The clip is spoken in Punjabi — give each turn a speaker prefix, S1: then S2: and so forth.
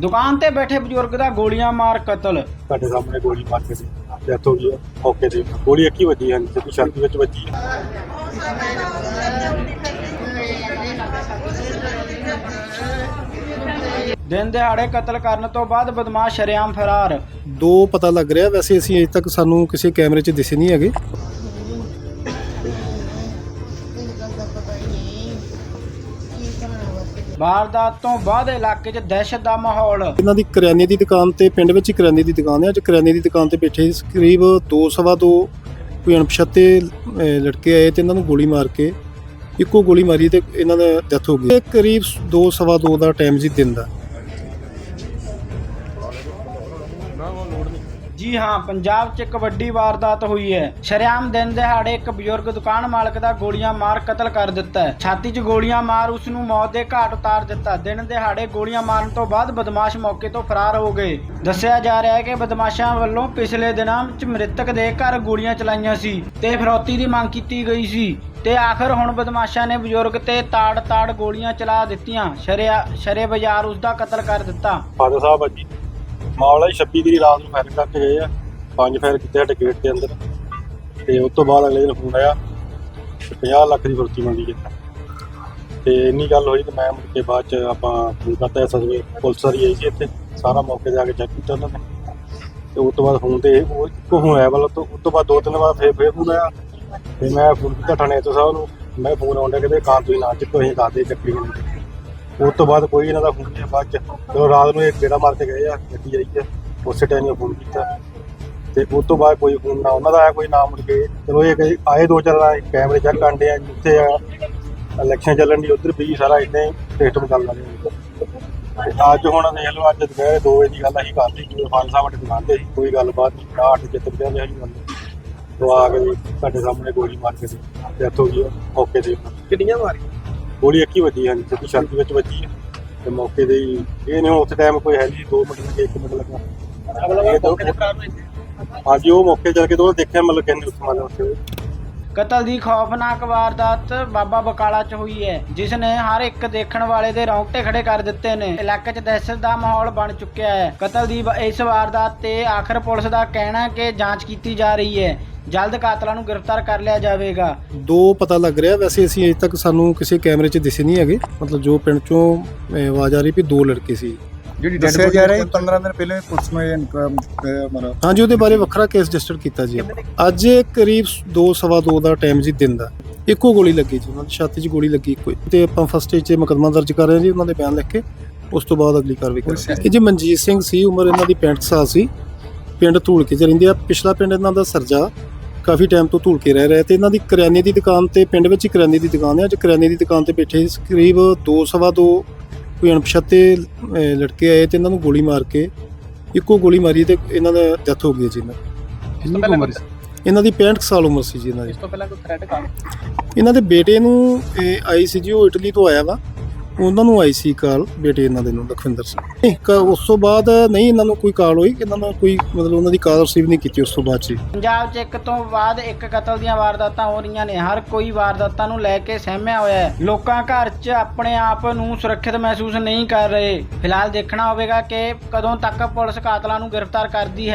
S1: ਦੁਕਾਨ ਤੇ ਬੈਠੇ ਬਜ਼ੁਰਗ ਦਾ ਗੋਲੀਆਂ ਮਾਰ ਕਤਲ।
S2: ਸਾਡੇ ਸਾਹਮਣੇ ਗੋਲੀ ਮਾਰ ਕੇ ਡੈਥ ਹੋ ਗਈ ਹੈ ਮੌਕੇ ਤੇ। ਗੋਲੀ ਇੱਕ ਹੀ ਵੱਜੀ ਹੈ ਸਿੱਧੀ ਛਾਤੀ ਵਿੱਚ ਵੱਜੀ ਹੈ।
S1: ਦਿਨ ਦਿਹਾੜੇ ਕਤਲ ਕਰਨ ਤੋਂ ਬਾਅਦ ਬਦਮਾਸ਼ ਸ਼ਰੇਆਮ ਫਰਾਰ।
S3: ਦੋ ਪਤਾ ਲੱਗ ਰਿਹਾ ਵੈਸੇ ਅਸੀਂ ਅਜੇ ਤੱਕ ਸਾਨੂੰ ਕਿਸੇ ਕੈਮਰੇ 'ਚ ਦਿਸੇ ਨਹੀਂ ਹੈਗੇ।
S1: ਵਾਰਦਾਤ ਤੋਂ ਬਾਅਦ ਇਲਾਕੇ 'ਚ ਦਹਿਸ਼ਤ ਦਾ ਮਾਹੌਲ।
S3: ਇਹਨਾਂ ਦੀ ਕਰਿਆਨੇ ਦੀ ਦੁਕਾਨ ਤੇ ਪਿੰਡ ਵਿੱਚ ਹੀ ਕਰਿਆਨੇ ਦੀ ਦੁਕਾਨ ਹੈ। ਅੱਜ ਕਰਿਆਨੇ ਦੀ ਦੁਕਾਨ ਤੇ ਬੈਠੇ ਸੀ ਕਰੀਬ 2:15 ਕੋਈ ਅਣਪਛਾਤੇ ਅਹ, ਲੜਕੇ ਆਏ ਤੇ ਇਹਨਾਂ ਨੂੰ ਗੋਲੀ ਮਾਰ ਕੇ ਇੱਕੋ ਗੋਲੀ ਮਾਰੀ ਤੇ ਇਹਨਾਂ ਦਾ ਡੈਥ ਹੋ ਗਈ ਇਹ ਕਰੀਬ 2:15 ਦਾ ਟਾਈਮ ਸੀ ਦਿਨ ਦਾ।
S1: ਜੀ ਹਾਂ, ਪੰਜਾਬ 'ਚ ਇੱਕ ਵੱਡੀ ਵਾਰਦਾਤ ਹੋਈ ਹੈ। ਸ਼ਰੇਆਮ ਦਿਨ ਦਿਹਾੜੇ ਇੱਕ ਬਜ਼ੁਰਗ ਦੁਕਾਨ ਮਾਲਕ ਦਾ ਗੋਲੀਆਂ ਮਾਰ ਕਤਲ ਕਰ ਦਿੱਤਾ ਹੈ। ਛਾਤੀ 'ਚ ਗੋਲੀਆਂ ਮਾਰ ਉਸ ਨੂੰ ਮੌਤ ਦੇ ਘਾਟ ਉਤਾਰ ਦਿੱਤਾ। ਦਿਨ ਦਿਹਾੜੇ ਗੋਲੀਆਂ ਮਾਰਨ ਤੋਂ ਬਾਅਦ ਬਦਮਾਸ਼ ਮੌਕੇ ਤੋਂ ਫਰਾਰ ਹੋ ਗਏ। ਦੱਸਿਆ ਜਾ ਰਿਹਾ ਹੈ ਕਿ ਬਦਮਾਸ਼ਾਂ ਵੱਲੋਂ ਪਿਛਲੇ ਦਿਨਾਂ 'ਚ ਮ੍ਰਿਤਕ ਦੇ ਘਰ ਗੋਲੀਆਂ ਚਲਾਈਆਂ ਸੀ ਤੇ ਫਿਰੌਤੀ ਦੀ ਮੰਗ ਕੀਤੀ ਗਈ ਸੀ ਤੇ ਆਖਰ ਹੁਣ ਬਦਮਾਸ਼ਾਂ ਨੇ ਬਜ਼ੁਰਗ ਤੇ ਤਾੜ-ਤਾੜ ਗੋਲੀਆਂ ਚਲਾ ਦਿੱਤੀਆਂ। ਸ਼ਰੇ ਸ਼ਰੇ ਬਾਜ਼ਾਰ ਉਸ ਦਾ ਕਤਲ ਕਰ ਦਿੱਤਾ।
S2: ਫਾਦਰ ਸਾਹਿਬ, ਅੱਜ ਮਾਮਲਾ ਹੀ 26 ਦੀ ਰਾਤ ਨੂੰ ਫਾਇਰ ਕਰਕੇ ਗਏ ਆ। ਪੰਜ ਫਾਇਰ ਕੀਤੇ ਸਾਡੇ ਗੇਟ ਦੇ ਅੰਦਰ। ਤੇ ਉਸ ਤੋਂ ਬਾਅਦ ਅਗਲੇ ਦਿਨ ਫੋਨ ਆਇਆ ਤੇ 50 ਲੱਖ ਦੀ ਫੁਰਤੀ ਮੰਗੀ ਜੀ ਤੇ ਇੰਨੀ ਗੱਲ ਹੋਈ ਤੇ ਮੈਂ ਮੁੜ ਕੇ ਬਾਅਦ ਚ ਆਪਾਂ ਫੋਨ ਕਰਤਾ ਸਸਵੇ ਪੁਲਿਸ ਵਾਲੀ ਆਈ ਸੀ ਇੱਥੇ। ਸਾਰਾ ਮੌਕੇ ਤੇ ਆ ਕੇ ਚੈੱਕ ਕੀਤਾ ਉਹਨਾਂ ਨੇ। ਤੇ ਉਸ ਤੋਂ ਬਾਅਦ ਫੋਨ ਤੇ ਉਹ ਇੱਕੋ ਫੋਨ ਆਇਆ ਵੱਲੋਂ ਤੋਂ ਉਸ ਤੋਂ ਬਾਅਦ ਦੋ ਤਿੰਨ ਵਾਰ ਫੇਰ ਫੇਰ ਫੋਨ ਆਇਆ। ਤੇ ਮੈਂ ਫੋਨ ਕੀਤਾ ਥਾਣੇ ਤੋਂ ਸਾਹਿਬ ਨੂੰ। ਮੈਂ ਫੋਨ ਆਉਂਦਾ ਕਿਤੇ ਕਾਂ ਤੁਸੀਂ ਨਾ ਚੱਕੋ, ਅਸੀਂ ਕਰਦੇ ਚੱਕੀ ਨਹੀਂ ਉਸ ਤੋਂ ਬਾਅਦ ਕੋਈ ਇਹਨਾਂ ਦਾ ਫੋਨ ਨਹੀਂ ਆਇਆ ਬਾਅਦ ਚ ਜਦੋਂ ਰਾਤ ਨੂੰ ਇਹ ਗੇੜਾ ਮਾਰ ਕੇ ਗਏ ਆ, ਗੱਡੀ ਆਈ ਆ, ਉਸੇ ਟਾਈਮ ਹੀ ਫੋਨ ਕੀਤਾ। ਤੇ ਉਸ ਤੋਂ ਬਾਅਦ ਕੋਈ ਫੋਨ ਨਾ, ਉਹਨਾਂ ਦਾ ਆਇਆ ਕੋਈ ਨਾ ਮੁੜ ਕੇ। ਚਲੋ ਇਹ ਕਹੇ ਆਏ ਦੋ ਚਾਰ ਵਾਰ, ਕੈਮਰੇ ਚੈੱਕ ਕਰਦੇ ਆ, ਜਿੱਥੇ ਆ ਇਲੈਕਸ਼ਨ ਚੱਲਣ ਦੀ ਉਧਰ ਵੀ ਸਾਰਾ ਇਦਾਂ ਹੀ ਸਿਸਟਮ ਚੱਲਦਾ ਰਿਹਾ ਤੇ ਅੱਜ ਹੁਣ ਦੇਖ ਲਓ, ਅੱਜ ਦੁਪਹਿਰ 2 ਵਜੇ ਦੀ ਗੱਲ ਅਸੀਂ ਕਰਦੇ ਜਿਵੇਂ ਫਾਨ ਸਾਹਿਬ ਸਾਡੇ ਦੁਕਾਨ ਤੇ ਸੀ, ਕੋਈ ਗੱਲਬਾਤ ਨਹੀਂ ਨਾ ਅੱਠ ਜਿੱਤ ਪਿਆ ਨਹੀਂ ਗੱਲ ਤੋਂ ਆ ਕੇ ਸਾਡੇ ਸਾਹਮਣੇ ਗੋਲੀ ਮਾਰ ਕੇ ਡੈਥ ਹੋ ਗਈ ਆ ਮੌਕੇ ਤੇ।
S4: ਕਿੰਨੀਆਂ ਮਾਰੀ
S2: ਗੋਲੀ ਹੀ ਵੱਜੀ ਹੈ ਸਿੱਧੀ ਛਾਤੀ ਵਿੱਚ ਵੱਜੀ ਹੈ ਤੇ ਮੌਕੇ ਦੇ ਹੀ ਇਹ ਨਹੀਂ ਉਸ ਟਾਈਮ ਕੋਈ ਹੈ ਨਹੀਂ 2 ਮਿੰਟ ਲੱਗੇ 1 ਮਿੰਟ ਲੱਗਾ। ਇਹ ਦੋ- ਹਾਂਜੀ ਉਹ ਮੌਕੇ ਚੱਲ ਕੇ ਤੋਂ ਦੇਖਿਆ ਮਤਲਬ ਕਹਿੰਦੇ ਉਸ ਮਾਲੇ ਉੱਥੇ
S1: ਕਤਲ ਦੀ ਖੌਫਨਾਕ ਵਾਰਦਾਤ ਬਾਬਾ ਬਕਾਲਾ 'ਚ ਹੋਈ ਹੈ ਜਿਸ ਨੇ ਹਰ ਇੱਕ ਦੇਖਣ ਵਾਲੇ ਦੇ ਰੌਂਗਟੇ ਖੜੇ ਕਰ ਦਿੱਤੇ ਨੇ। ਇਲਾਕੇ 'ਚ ਦਹਿਸ਼ਤ ਦਾ ਮਾਹੌਲ ਬਣ ਚੁੱਕਿਆ ਹੈ। ਕਤਲ ਦੀ ਇਸ ਵਾਰਦਾਤ ਤੇ ਆਖਰ ਪੁਲਿਸ ਦਾ ਕਹਿਣਾ ਹੈ ਕਿ ਜਾਂਚ ਕੀਤੀ ਜਾ ਰਹੀ ਹੈ। ਜਲਦ ਕਾਤਲਾਂ ਨੂੰ ਗ੍ਰਿਫਤਾਰ ਕਰ ਲਿਆ ਜਾਵੇਗਾ।
S3: ਦੋ ਪਤਾ ਲੱਗ ਰਿਹਾ ਵੈਸੇ ਅਸੀਂ ਅਜੇ ਤੱਕ ਸਾਨੂੰ ਕਿਸੇ ਕੈਮਰੇ 'ਚ ਦਿਸੇ ਨਹੀਂ ਹੈਗੇ। ਮਤਲਬ ਜੋ ਪਿੰਡ 'ਚੋਂ ਆਵਾਜ਼ ਆ ਰਹੀ ਵੀ ਦੋ ਲੜਕੇ ਸੀ।
S4: ਜਿਹੜੀ ਦੱਸਿਆ ਜਾ ਰਿਹਾ 15 ਦਿਨ ਪਹਿਲੇ ਪੁਲਿਸ ਨੂੰ ਇਨਕਮ ਮਤਲਬ
S3: ਹਾਂਜੀ ਉਹਦੇ ਬਾਰੇ ਵੱਖਰਾ ਕੇਸ ਰਜਿਸਟਰ ਕੀਤਾ ਜੀ। ਅੱਜ ਕਰੀਬ 2:15 ਦਾ ਟਾਈਮ ਸੀ ਦਿਨ ਦਾ। ਇੱਕੋ ਗੋਲੀ ਲੱਗੀ ਜੀ ਉਹਨਾਂ ਦੀ ਛਾਤੀ 'ਚ ਗੋਲੀ ਲੱਗੀ ਇੱਕੋ ਹੀ। ਤੇ ਆਪਾਂ ਫਸਟ ਸਟੇਜ 'ਚ ਮੁਕੱਦਮਾ ਦਰਜ ਕਰ ਰਹੇ ਹਾਂ ਜੀ ਉਹਨਾਂ ਦੇ ਬਿਆਨ ਲਿਖ ਕੇ। ਉਸ ਤੋਂ ਬਾਅਦ ਅਗਲੀ ਕਾਰਵਾਈ ਕਰਾਂਗੇ। ਇਹ ਜੀ ਮਨਜੀਤ ਸਿੰਘ ਸੀ ਉਮਰ ਇਹਨਾਂ ਦੀ 65 ਸਾਲ ਸੀ। ਪਿੰਡ ਧੂਲਕੇ 'ਚ ਰਹਿੰਦੇ ਆ। ਪਿਛਲਾ ਪਿੰਡ ਇਹਨਾਂ ਦਾ ਸਰਜਾ ਕਾਫੀ ਟਾਈਮ ਤੋਂ ਧੂਲਕੇ ਰਹਿ ਰਿਹਾ ਤੇ ਇਹਨਾਂ ਦੀ ਕਰਿਆਨੇ ਦੀ ਦੁਕਾਨ ਤੇ ਪਿੰਡ ਵਿੱਚ ਹੀ ਕਰਿਆਨੇ ਦੀ ਦੁਕਾਨ ਹੈ। ਅੱਜ ਕਰਿਆਨੇ ਦੀ ਦੁਕਾਨ ਤੇ ਬੈਠੇ ਸੀ ਕਰੀਬ 2:15 ਕੋਈ ਅਣਪਛਾਤੇ ਲੜਕੇ ਆਏ ਤੇ ਇਹਨਾਂ ਨੂੰ ਗੋਲੀ ਮਾਰ ਕੇ ਇੱਕੋ ਗੋਲੀ ਮਾਰੀ ਤੇ ਇਹਨਾਂ ਦਾ ਡੈਥ ਹੋ ਗਈ ਜੀ ਇਹਨਾਂ ਦੀ।
S4: ਕਿੰਨੀ ਕੁ ਉਮਰ ਸੀ?
S3: ਇਹਨਾਂ ਦੀ 65 ਕੁ ਸਾਲ ਉਮਰ ਸੀ ਜੀ ਇਹਨਾਂ ਦੀ।
S4: ਇਸ ਤੋਂ ਪਹਿਲਾਂ ਕੋਈ ਥ੍ਰੈਡ ਕਰ?
S3: ਇਹਨਾਂ ਦੇ ਬੇਟੇ ਨੂੰ ਆਈ ਸੀ ਜੀ ਉਹ ਇਟਲੀ ਤੋਂ ਆਇਆ ਵਾ। ਉਹਨਾਂ ਨੂੰ ਆਈ ਸੀ ਕਾਲ ਬੇਟੇ ਇਹਨਾਂ ਦੇ ਨੂੰ ਲਖਵਿੰਦਰ ਸਿੰਘ। ਨਹੀਂ, ਉਸ ਤੋਂ ਬਾਅਦ ਨਹੀਂ ਇਹਨਾਂ ਨੂੰ ਕੋਈ ਕਾਲ ਹੋਈ ਇਹਨਾਂ ਨੂੰ ਕੋਈ ਮਤਲਬ ਉਹਨਾਂ ਦੀ ਕਾਲ ਰਿਸੀਵ ਨਹੀਂ ਕੀਤੀ ਉਸ ਤੋਂ ਬਾਅਦ ਜੀ
S1: ਪੰਜਾਬ 'ਚ ਇੱਕ ਤੋਂ ਬਾਅਦ ਇੱਕ ਕਤਲ ਦੀਆਂ ਵਾਰਦਾਤਾਂ ਹੋ ਰਹੀਆਂ ਨੇ। ਹਰ ਕੋਈ ਵਾਰਦਾਤਾਂ ਨੂੰ ਲੈ ਕੇ ਸਹਿਮਿਆ ਹੋਇਆ ਹੈ। ਲੋਕਾਂ ਘਰ 'ਚ ਆਪਣੇ ਆਪ ਨੂੰ ਸੁਰੱਖਿਅਤ ਮਹਿਸੂਸ ਨਹੀਂ ਕਰ ਰਹੇ। ਫਿਲਹਾਲ ਦੇਖਣਾ ਹੋਵੇਗਾ ਕਿ ਕਦੋਂ ਤੱਕ ਪੁਲਿਸ ਕਾਤਲਾਂ ਨੂੰ ਗ੍ਰਿਫਤਾਰ ਕਰਦੀ ਹੈ।